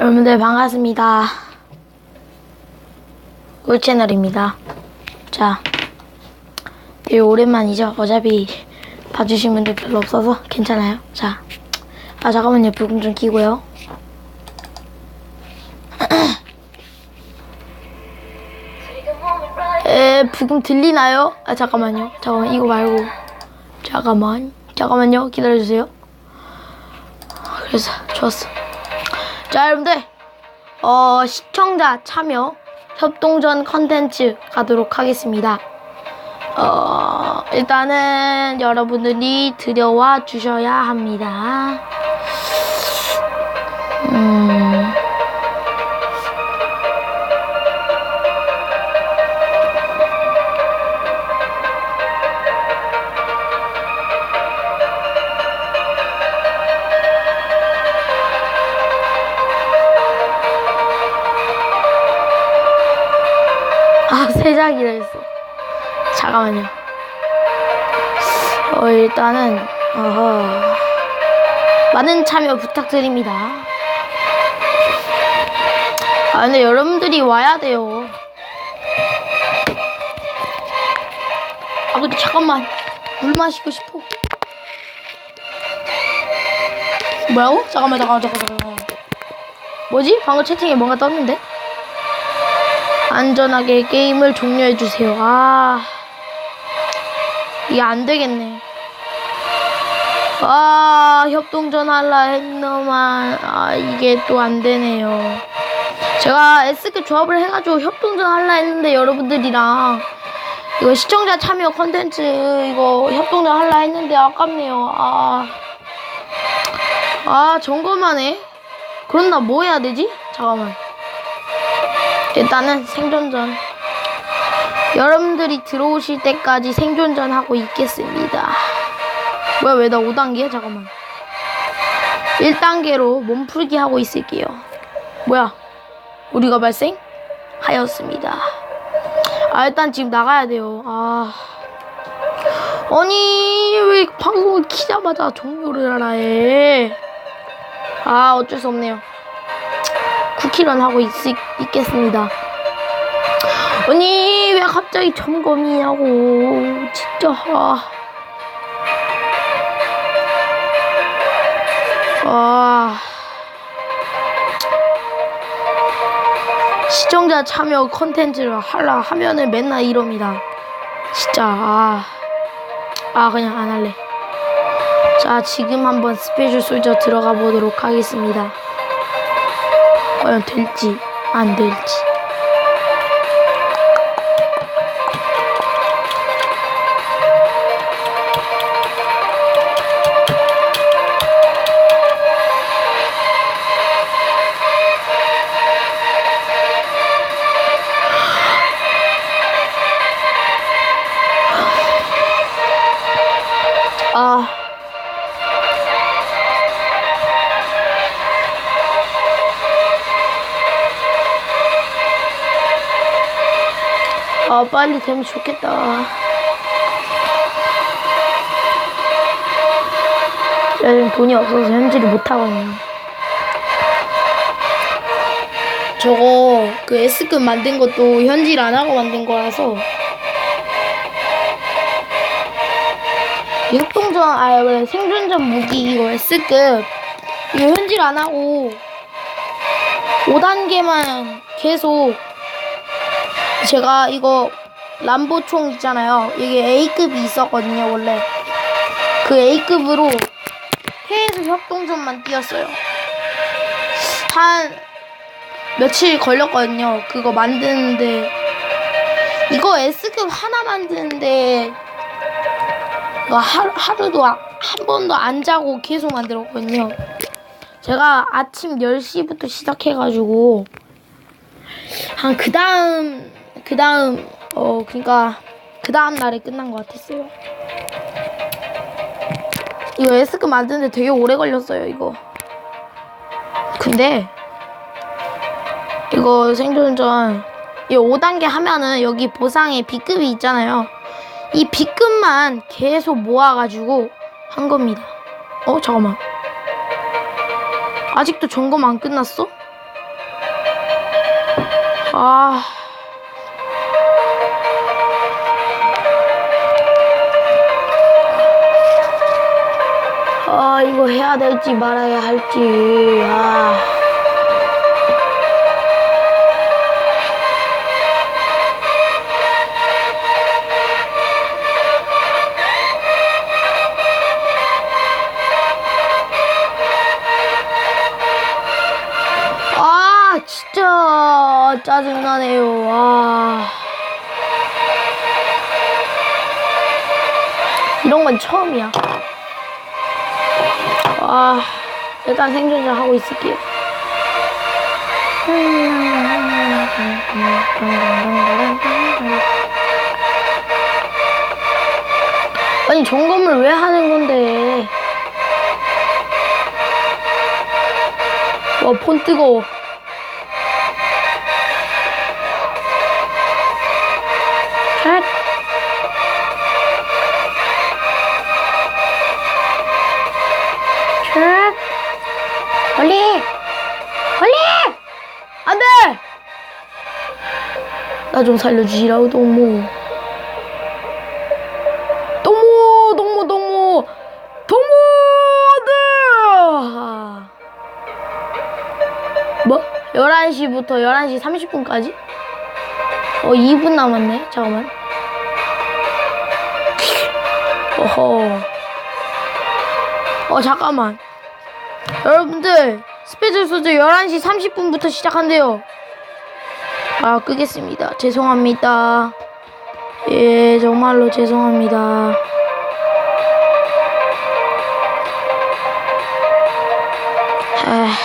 여러분들 반갑습니다. 꿀채널입니다. 자, 되게 오랜만이죠? 어차피 봐주신 분들 별로 없어서 괜찮아요. 자, 아 잠깐만요. 불금 좀 켜고요. 에, 불금 들리나요? 아 잠깐만요. 잠깐만 이거 말고 잠깐만 잠깐만요. 기다려주세요. 그래서 좋았어. 자 여러분들 어 시청자 참여 협동전 컨텐츠 가도록 하겠습니다. 어 일단은 여러분들이 들여와 주셔야 합니다. 음. 세작이라 했어. 잠깐만요. 어, 일단은, 어허. 많은 참여 부탁드립니다. 아, 근데 여러분들이 와야 돼요. 아, 근데 잠깐만. 물 마시고 싶어. 뭐라고? 잠깐만, 잠깐만, 잠깐만, 잠깐만. 뭐지? 방금 채팅에 뭔가 떴는데? 안전하게 게임을 종료해주세요. 아. 이게 안 되겠네. 아, 협동전 할라 했너만. 아, 이게 또 안 되네요. 제가 S급 조합을 해가지고 협동전 할라 했는데 여러분들이랑 이거 시청자 참여 컨텐츠 이거 협동전 할라 했는데 아깝네요. 아. 아, 점검하네. 그럼 나 뭐 해야 되지? 잠깐만. 일단은 생존전. 여러분들이 들어오실 때까지 생존전 하고 있겠습니다. 뭐야, 왜 나 5단계야? 잠깐만. 1단계로 몸풀기 하고 있을게요. 뭐야, 우리가 발생? 하였습니다. 아, 일단 지금 나가야 돼요. 아. 아니, 왜 방송을 키자마자 종료를 하라 해. 아, 어쩔 수 없네요. 쿠키런 하고 있, 있겠습니다. 아니 왜 갑자기 점검이냐고 진짜 아. 아. 시청자 참여 컨텐츠를 하라 하면은 맨날 이럽니다. 진짜 아. 아 그냥 안 할래. 자 지금 한번 스페셜 솔저 들어가 보도록 하겠습니다. 과연 될지 안 될지. 아, 빨리 되면 좋겠다. 요즘 돈이 없어서 현질을 못하거든요. 저거, 그 S급 만든 것도 현질 안 하고 만든 거라서. 육동전, 아, 왜 생존전 무기 이거 S급. 이거 현질 안 하고 5단계만 계속 제가 이거 람보총 있잖아요. 이게 A급이 있었거든요, 원래. 그 A급으로 해외에서 협동전만 뛰었어요. 한 며칠 걸렸거든요. 그거 만드는데. 이거 S급 하나 만드는데 이거 하루, 하루도 아- 한 번도 안 자고 계속 만들었거든요. 제가 아침 10시부터 시작해가지고 한 그 다음 그 다음 어 그러니까 그 다음 날에 끝난 것 같았어요. 이거 S급 만드는데 되게 오래 걸렸어요 이거. 근데 이거 생존전 이 5단계 하면은 여기 보상에 B급이 있잖아요. 이 B급만 계속 모아가지고 한 겁니다. 어 잠깐만. 아직도 점검 안 끝났어? 아. 아, 이거 해야 될지 말아야 할지. 아. 아, 진짜 짜증나네요. 아. 이런 건 처음이야. 아, 일단 생존자 하고 있을게요. 아니, 점검을 왜 하는 건데? 와, 폰 뜨거워. 나 좀 살려주시라고, 동무. 동무! 동무, 동무! 동무들! 뭐? 11시부터 11시 30분까지? 어, 2분 남았네. 잠깐만. 어허. 어, 잠깐만. 여러분들, 스페셜 소재 11시 30분부터 시작한대요. 아, 끄겠습니다. 죄송합니다. 예, 정말로 죄송합니다. 아.